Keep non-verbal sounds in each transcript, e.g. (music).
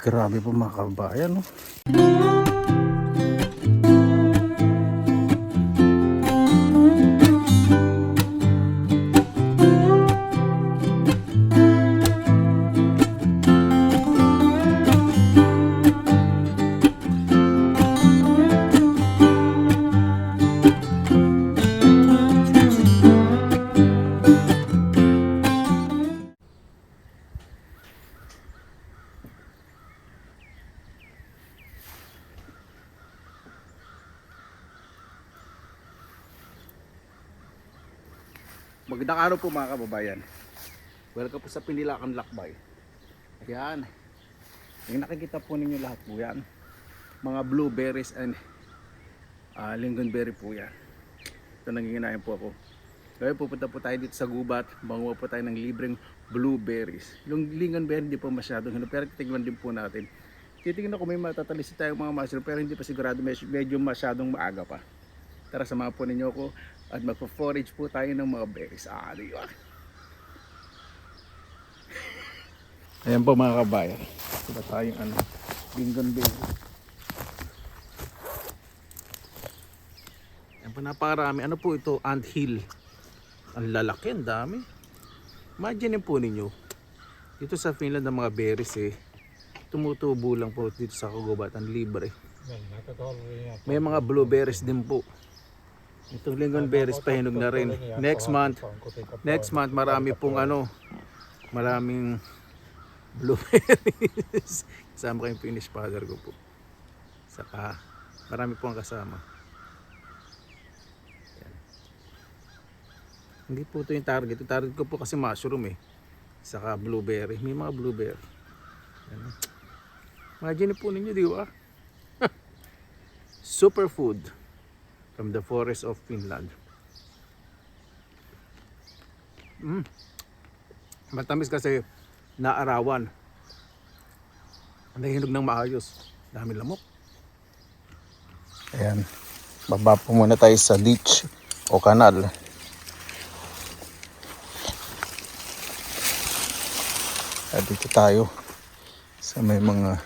Grabe po mga kabayan, no? Magandang araw po mga kababayan. Welcome po sa Pinilakan Lakbay. Ayan. Yung nakikita po ninyo lahat po yan. Mga blueberries and uh, lingonberry po yan. Ito nanginginayan po ako. Kaya pupunta po tayo dito sa gubat. Banguha po tayo ng libreng blueberries. Yung lingonberry hindi po masyadong hinog. Pero titignan din po natin. Titignan ko may matatalisi tayong mga mushroom pero hindi pa sigurado medyo masyadong maaga pa. Tara samahan po ninyo ako at magpo-forage po tayo ng mga berries. Ah, di ba? Ayan po mga kabayan. Sila tayong ano, bingon berry. Ayan po napakarami. Ano po ito? Ant hill. Ang lalaki, ang dami. Imagine po ninyo. Dito sa Finland ang mga berries eh. Tumutubo lang po dito sa kagubatan libre. May mga blueberries din po. Itong lingonberries pahinog na rin. Next month, next month marami pong ano, maraming blueberries. (laughs) Kasama kayong finish powder ko po. Saka marami pong kasama. Hindi po ito yung target. Yung target ko po kasi mushroom eh. Saka blueberry. May mga blueberry. Yan. Imagine po ninyo, di ba? (laughs) Superfood from the forest of Finland. Mm. Matamis kasi naarawan. Nahinog ng maayos. Dami lamok. Ayan. Baba po muna tayo sa ditch o kanal. At dito tayo sa may mga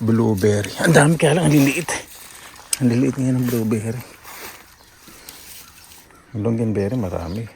blueberry. Ang dami kaya lang, ang liliit. Ang liliit niya ng blueberry. Longganberry marami.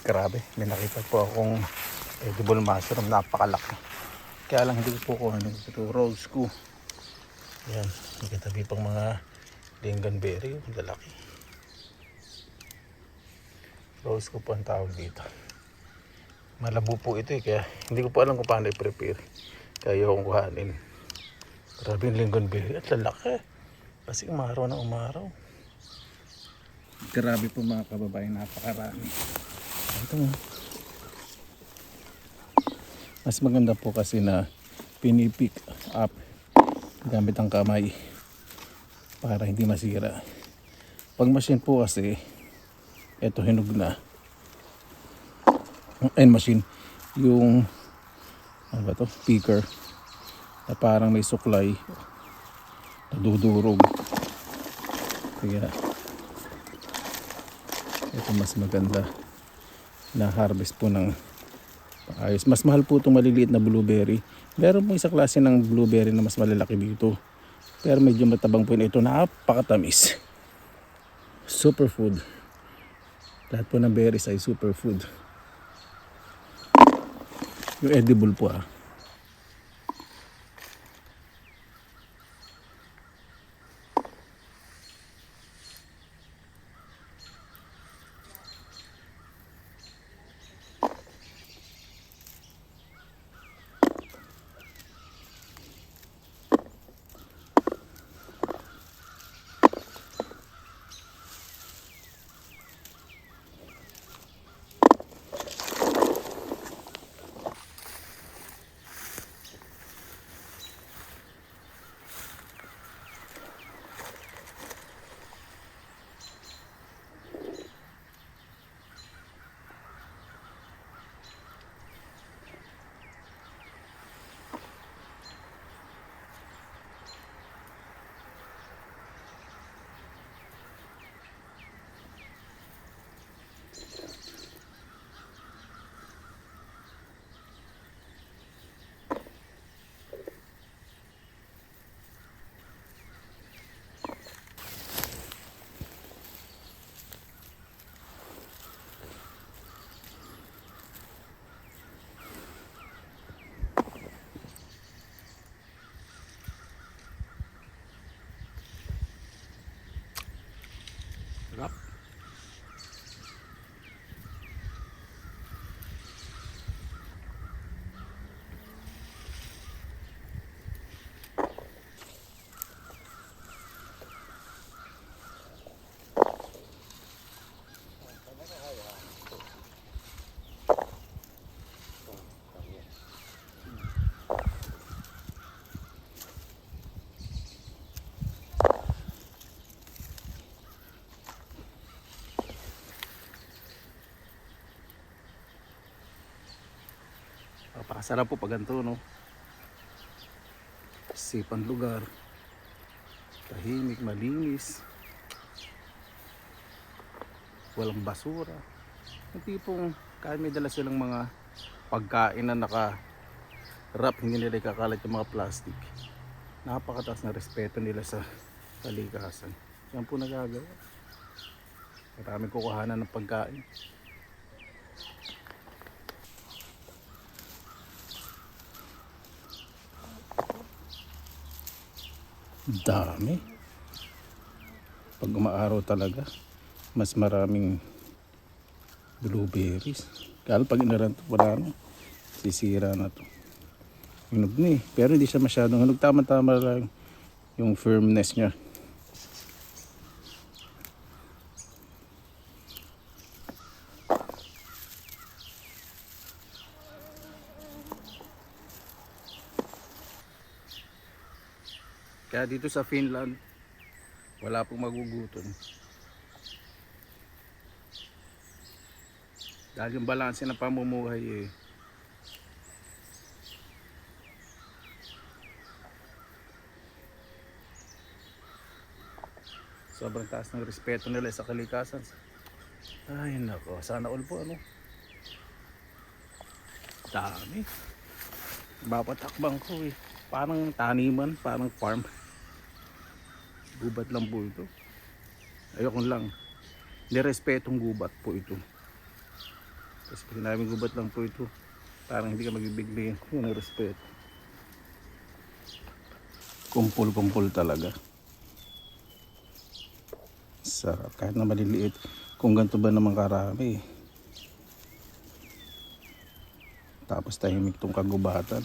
Grabe, may nakita po akong edible mushroom, napakalaki. Kaya lang hindi ko po kuha ng ito, rose ko. Yan, may katabi pang mga lingonberry, ang lalaki. Rose ko po ang tawag dito. Malabo po ito eh, kaya hindi ko po alam kung paano i-prepare. Kaya yung kuhanin. Grabe yung lingonberry at lalaki. Kasi umaraw na umaraw. Grabe po mga kababayan, napakarami. Ito nga. Mas maganda po kasi na pinipick up gamit ang kamay para hindi masira. Pag machine po kasi, eto hinog na. End machine, yung ano ba to, picker na parang may suklay nadudurog. Kaya ito mas maganda na harvest po ng ayos. Mas mahal po itong maliliit na blueberry. Meron po isang klase ng blueberry na mas malalaki dito. Pero medyo matabang po na ito. Napakatamis. Superfood. Lahat po ng berries ay superfood. Yung edible po ah. Napakasarap po pag ganito, no? Sipang lugar. Tahimik, malinis. Walang basura. Yung tipong kahit may dala silang mga pagkain na naka wrap, hindi nila ikakalat yung mga plastic. Napakataas na respeto nila sa kalikasan. Yan po nagagawa. Maraming kukuhanan ng pagkain. Dami. Pag umaaraw talaga, mas maraming blueberries. Kaya pag inaran wala na, sisira na to. Hinog na eh. Pero hindi siya masyadong hinog. Tama-tama lang yung firmness niya. Kaya dito sa Finland, wala pong magugutom. Dahil yung balanse ng pamumuhay eh, sobrang taas ng respeto nila sa kalikasan. Ay nako, sana all po ano. Dami. Bawat hakbang ko eh. Parang taniman, parang farm. Gubat lang po ito. Ayoko lang. Nirespetong gubat po ito. Kasi pag namin gubat lang po ito, parang hindi ka magbibigay yung respeto. Kumpul-kumpul talaga. Sarap. Kahit na maliliit. Kung ganito ba naman karami. Tapos tahimik tong kagubatan.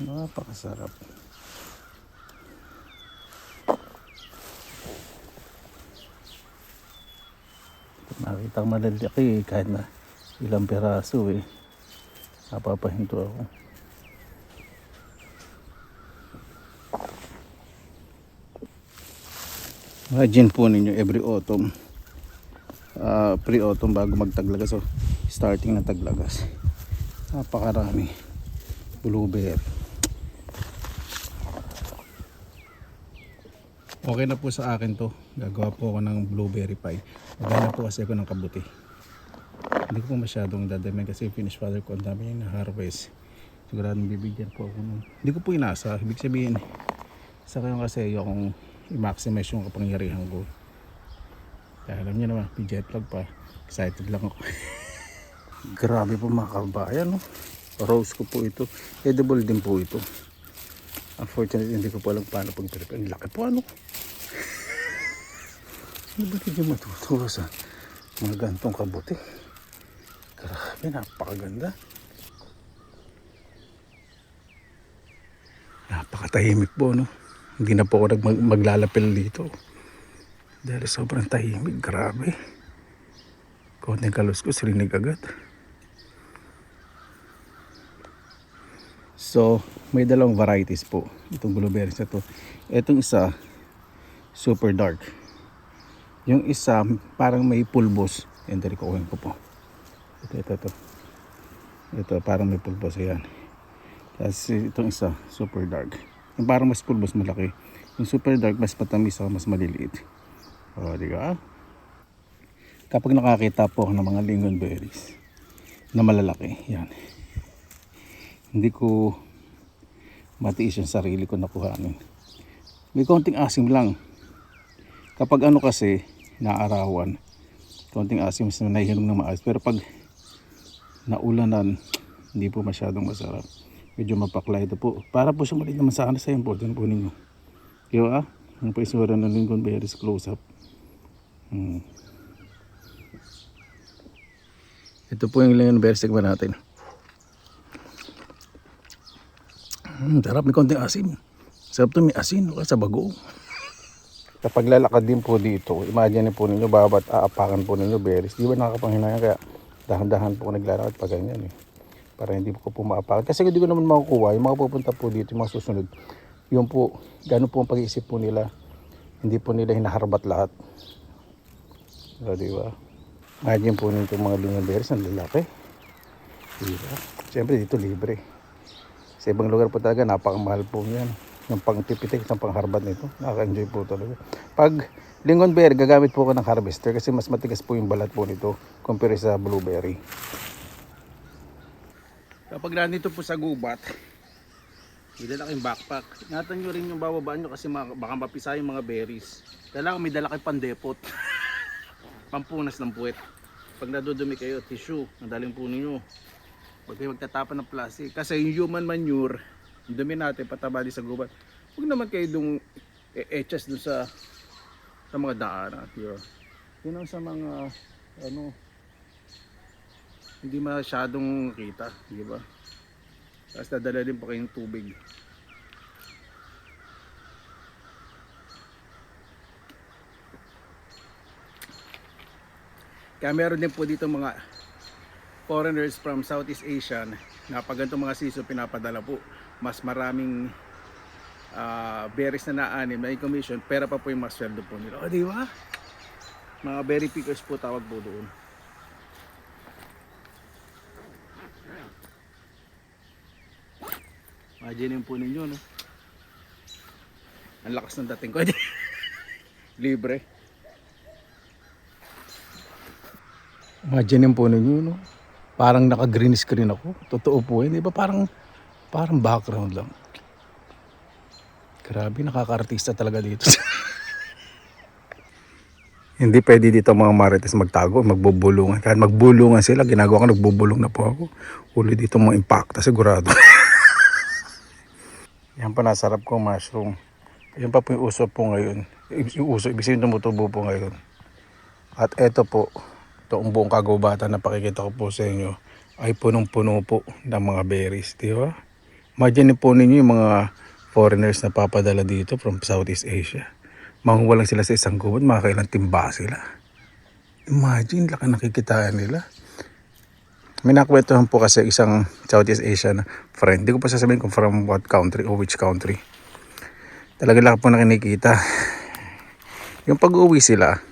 Napakasarap. Nakita ko malalaki eh, kahit na ilang peraso eh. Napapahinto ako. Imagine po ninyo every autumn. ah, pre-autumn bago magtaglagas. So, starting ng taglagas. Napakarami. Blueberry. Okay na po sa akin to. Gagawa po ako ng blueberry pie. Magana po kasi ako ng kabuti. Hindi ko po masyadong dadamin kasi finish father ko ang dami yung na-harvest. Siguradong bibigyan po ako nun. Hindi ko po inasa. Ibig sabihin, sa kayo kasi yung i-maximize yung kapangyarihan ko. Kaya alam niyo naman, jet lag pa. Excited lang ako. (laughs) Grabe po mga kabayan. No? Rose ko po ito. Edible din po ito. Unfortunately, hindi ko po alam paano pag-prepare. Ang laki po ano. (laughs) Sino ba hindi matutuwa sa mga gantong kabuti? Grabe, napakaganda. Napakatahimik po, no? Hindi na po ako nag maglalapil dito. Dahil sobrang tahimik, grabe. Konting kaluskos, rinig agad. So, may dalawang varieties po. Itong blueberries na to. Itong isa, super dark. Yung isa, parang may pulbos. Yan, dali ko ko po. Ito, ito, ito. Ito, parang may pulbos. Ayan. Tapos itong isa, super dark. Yung parang mas pulbos, malaki. Yung super dark, mas matamis, saka mas maliliit. O, di ba? Kapag nakakita po ako ng mga lingonberries na malalaki, yan. Hindi ko matiis yung sarili ko na kuhanin. May konting asim lang. Kapag ano kasi, naarawan, konting asim mas nahihinom ng maayos. Pero pag naulanan, hindi po masyadong masarap. Medyo mapakla ito po. Para po siya maliit naman sa akin sa po. Diyan po ninyo. Yo ah, ang po isura ng Lincoln Berries close up. Hmm. Ito po yung Lincoln Berries tigman natin. Hmm, sarap may konting asin. Sarap to may asin o sa bago. Kapag lalakad din po dito, imagine po ninyo babat aapakan po ninyo berries. Di ba nakakapanghinayang kaya dahan-dahan po naglalakad pag ganyan eh. Para hindi ko po maapakan. Kasi hindi ko naman makukuha. Yung mga po dito, yung mga susunod. Yung po, gano'n po ang pag-iisip po nila. Hindi po nila hinaharbat lahat. So, di ba? Imagine po nito mga lingon berries, ang lalaki. Diba? Siyempre dito libre. Sa ibang lugar po talaga napakamahal po yan. Yung pang tipitik, yung pang harbat nito. Nakaka-enjoy po talaga. Pag lingonberry, gagamit po ko ng harvester kasi mas matigas po yung balat po nito compare sa blueberry. Kapag nandito po sa gubat, Dala kayong backpack. Ingatan nyo rin yung bababaan nyo kasi baka mapisa yung mga berries. Kailangan may dala kayong pandepot. (laughs) Pampunas ng puwet. Pag nadudumi kayo, tissue. Ang daling po ninyo. Huwag kayo magtatapan ng plastic. Kasi yung human manure, dumi natin, pataba din sa gubat. Huwag naman kayo dung e-etchas dun sa sa mga daan. Diba? Yun ang sa mga ano hindi masyadong kita, di ba? Tapos dadala din pa kayong tubig. Kaya meron din po dito mga foreigners from Southeast Asia na pag ganitong mga season pinapadala po mas maraming ah, berries na naanim na commission pera pa po yung masweldo po nila. O di ba? Mga berry pickers po tawag po doon. Imagine po ninyo, no? Ang lakas ng dating ko. (laughs) Libre. Imagine po ninyo, no? Parang naka-green screen ako. Totoo po, hindi ba? Parang, parang background lang. Grabe, nakaka-artista talaga dito. (laughs) Hindi pwede dito mga marites magtago, magbubulungan. Kahit magbulungan sila, ginagawa ko, nagbubulong na po ako. Uli dito mga impacta, sigurado. (laughs) Yan pa nasarap kong mushroom. Yan pa po yung uso po ngayon. Yung uso, ibig sabihin tumutubo po ngayon. At eto po, itong buong kagubatan na pakikita ko po sa inyo ay punong-puno po ng mga berries, di ba? Imagine po ninyo yung mga foreigners na papadala dito from Southeast Asia. Lang sila sa isang gubot, makakailang timba sila. Imagine, laki nakikitaan nila. May po kasi isang Southeast Asian friend. Hindi ko pa sasabihin kung from what country o which country. Talaga lang po na kinikita. Yung pag-uwi sila,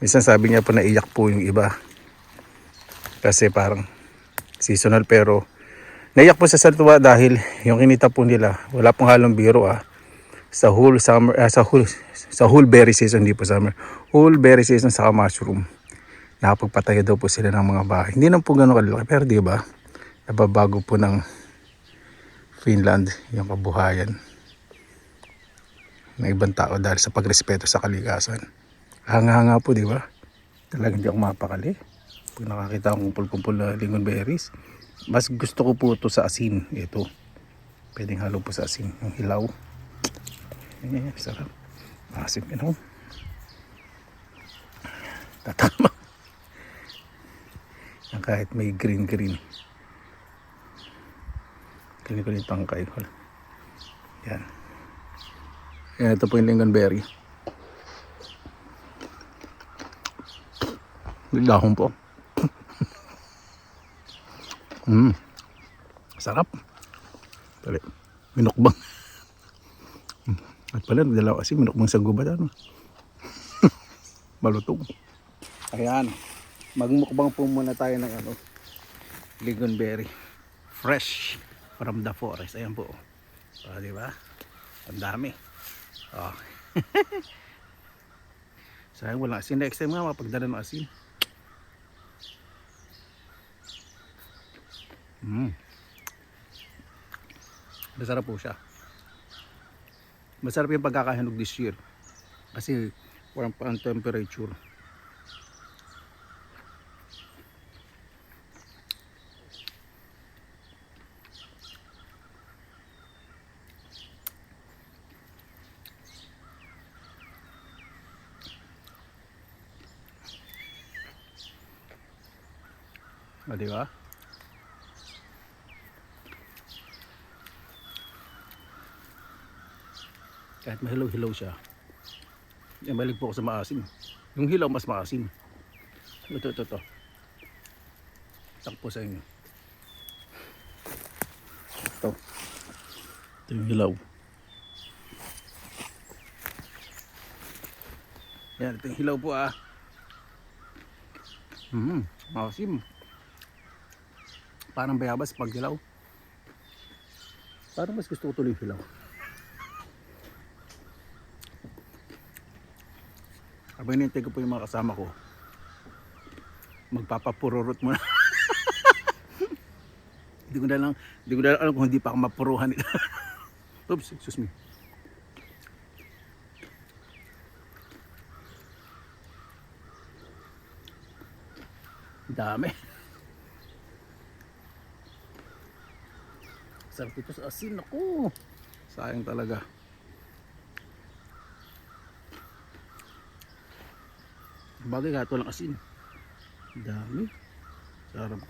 minsan sabi niya po naiyak po yung iba. Kasi parang seasonal pero naiyak po sa saltuwa dahil yung kinita po nila, wala pong halong biro ah. Sa whole summer, ah, sa whole, sa whole berry season, hindi po summer. Whole berry season sa mushroom nakapagpatayo daw po sila ng mga bahay. Hindi naman po gano'ng kalaki, pero di ba? Nababago po ng Finland yung kabuhayan ng ibang tao dahil sa pagrespeto sa kalikasan. Hanga-hanga po, di ba? Talagang hindi ako mapakali. Pag nakakita akong kumpul-kumpul na lingon berries, mas gusto ko po ito sa asin. Ito. Pwedeng halo po sa asin. Yung hilaw. Eh, sarap. Masim, you know? Tatama. (laughs) Yan kahit may green green. Green green tangkay. Wala. Yan. Yan, ito po yung lingonberry. May dahon po. mm. Sarap. Pali. Minukbang. At pala, nagdala kasi minukbang sa gubat. Ano? Malutong. Ayan. Magmukbang po muna tayo ng ano, ligonberry. Fresh from the forest. Ayan po. O, di ba? Ang dami. Oh. (laughs) Sayang walang asin. Next time nga mapagdala ng asin. Mm. Masarap po siya. Masarap yung pagkakahinog this year. Kasi walang pa ang temperature. O, di Kahit mahilaw-hilaw siya. Yan, malig po ako sa maasim. Yung hilaw mas maasim. Ito, ito, ito. Takpo sa inyo. Ito. Ito yung hilaw. Yan, ito yung hilaw po ah. Hmm, maasim. Parang bayabas pag hilaw. Parang mas gusto ko tuloy hilaw. Habang hinintay ko po yung mga kasama ko, magpapapururot muna. (laughs) Hindi ko na lang, hindi ko na lang alam kung hindi pa ako mapuruhan nila. (laughs) Oops, excuse me. Dami. (laughs) Sarap ito sa asin. Ako. Sayang talaga. Bagay kahit walang asin. Dami. Sarap.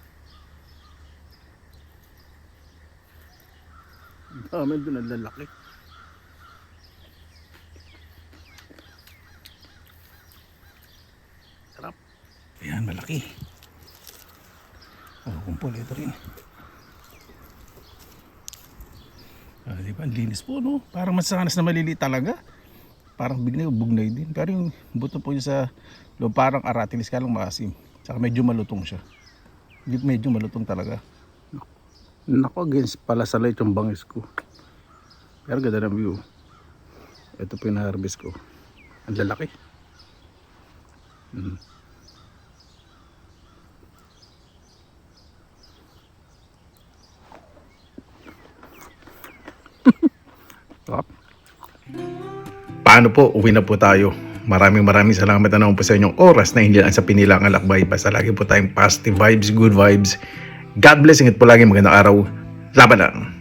Dami doon ang lalaki. Sarap. Ayan, malaki. Oh, kumpol ito rin. Ah, di ba? Ang linis po, no? Parang masasanas na maliliit talaga. Parang bignay o bugnay din. Pero yung buto po niya sa loob, parang aratilis ka lang maasim. Tsaka medyo malutong siya. Medyo malutong talaga. Nako, against pala sa light yung bangis ko. Pero ganda ng view. Ito po yung na-harvest ko. Ang lalaki. Mhm. Paano po? Uwi na po tayo. Maraming maraming salamat na naman po sa inyong oras na hindi lang sa pinilang lakbay. Basta lagi po tayong positive vibes, good vibes. God bless. Ingat po lagi. Magandang araw. Laban lang.